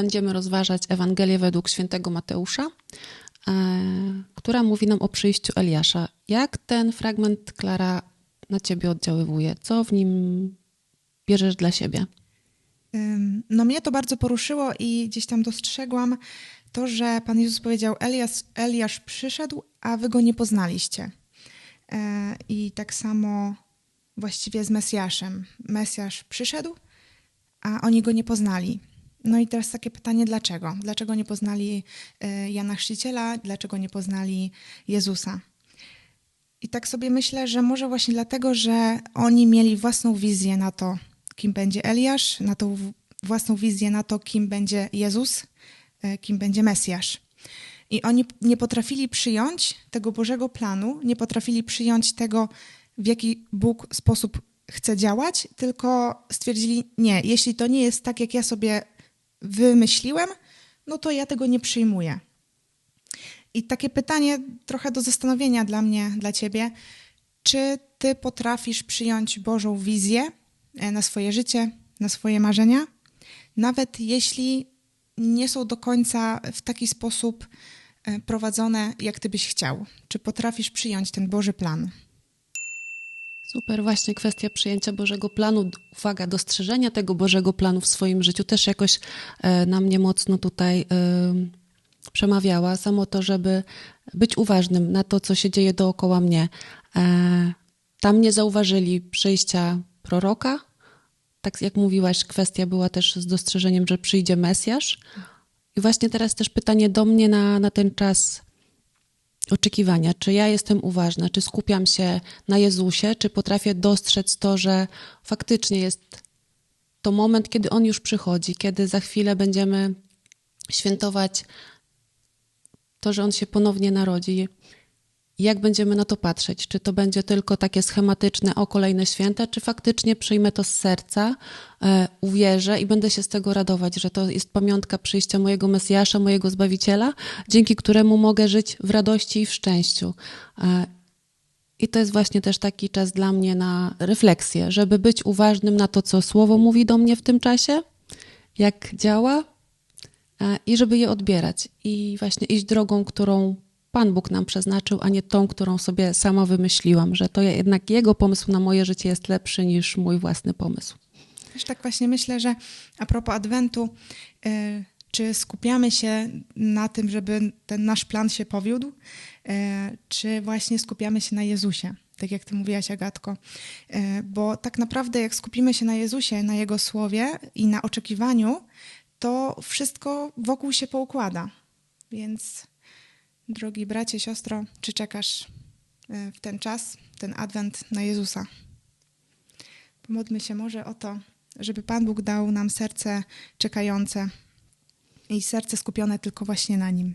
Będziemy rozważać Ewangelię według świętego Mateusza, e, która mówi nam o przyjściu Eliasza. Jak ten fragment, Klara, na ciebie oddziaływuje? Co w nim bierzesz dla siebie? No mnie to bardzo poruszyło i gdzieś tam dostrzegłam to, że Pan Jezus powiedział, Elias, Eliasz przyszedł, a wy go nie poznaliście. E, I tak samo właściwie z Mesjaszem. Mesjasz przyszedł, a oni go nie poznali. No i teraz takie pytanie, dlaczego? Dlaczego nie poznali e, Jana Chrzciciela? Dlaczego nie poznali Jezusa? I tak sobie myślę, że może właśnie dlatego, że oni mieli własną wizję na to, kim będzie Eliasz, na tą własną wizję na to, kim będzie Jezus, e, kim będzie Mesjasz. I oni nie potrafili przyjąć tego Bożego planu, nie potrafili przyjąć tego, w jaki Bóg sposób chce działać, tylko stwierdzili: Nie, jeśli to nie jest tak, jak ja sobie wymyśliłem, no to ja tego nie przyjmuję. I takie pytanie trochę do zastanowienia dla mnie, dla ciebie. Czy ty potrafisz przyjąć Bożą wizję e, na swoje życie, na swoje marzenia, nawet jeśli nie są do końca w taki sposób e, prowadzone, jak ty byś chciał? Czy potrafisz przyjąć ten Boży plan? Super, właśnie kwestia przyjęcia Bożego planu, uwaga, dostrzeżenia tego Bożego planu w swoim życiu też jakoś e, na mnie mocno tutaj przemawiała. Samo to, żeby być uważnym na to, co się dzieje dookoła mnie. E, tam nie zauważyli przyjścia proroka. Tak jak mówiłaś, kwestia była też z dostrzeżeniem, że przyjdzie Mesjasz. I właśnie teraz też pytanie do mnie na, na ten czas oczekiwania. Czy ja jestem uważna, czy skupiam się na Jezusie, czy potrafię dostrzec to, że faktycznie jest to moment, kiedy On już przychodzi, kiedy za chwilę będziemy świętować to, że On się ponownie narodzi. Jak będziemy na to patrzeć? Czy to będzie tylko takie schematyczne o kolejne święta, czy faktycznie przyjmę to z serca, e, uwierzę i będę się z tego radować, że to jest pamiątka przyjścia mojego Mesjasza, mojego Zbawiciela, dzięki któremu mogę żyć w radości i w szczęściu. E, I to jest właśnie też taki czas dla mnie na refleksję, żeby być uważnym na to, co Słowo mówi do mnie w tym czasie, jak działa, E, i żeby je odbierać i właśnie iść drogą, którą Pan Bóg nam przeznaczył, a nie tą, którą sobie sama wymyśliłam, że to jednak Jego pomysł na moje życie jest lepszy niż mój własny pomysł. Też tak właśnie myślę, że a propos Adwentu, yy, czy skupiamy się na tym, żeby ten nasz plan się powiódł, yy, czy właśnie skupiamy się na Jezusie? Tak jak ty mówiłaś, Agatko. Yy, bo tak naprawdę, jak skupimy się na Jezusie, na Jego słowie i na oczekiwaniu, to wszystko wokół się poukłada. Więc, drogi bracie, siostro, czy czekasz e, w ten czas, ten adwent na Jezusa? Pomódlmy się może o to, żeby Pan Bóg dał nam serce czekające i serce skupione tylko właśnie na Nim.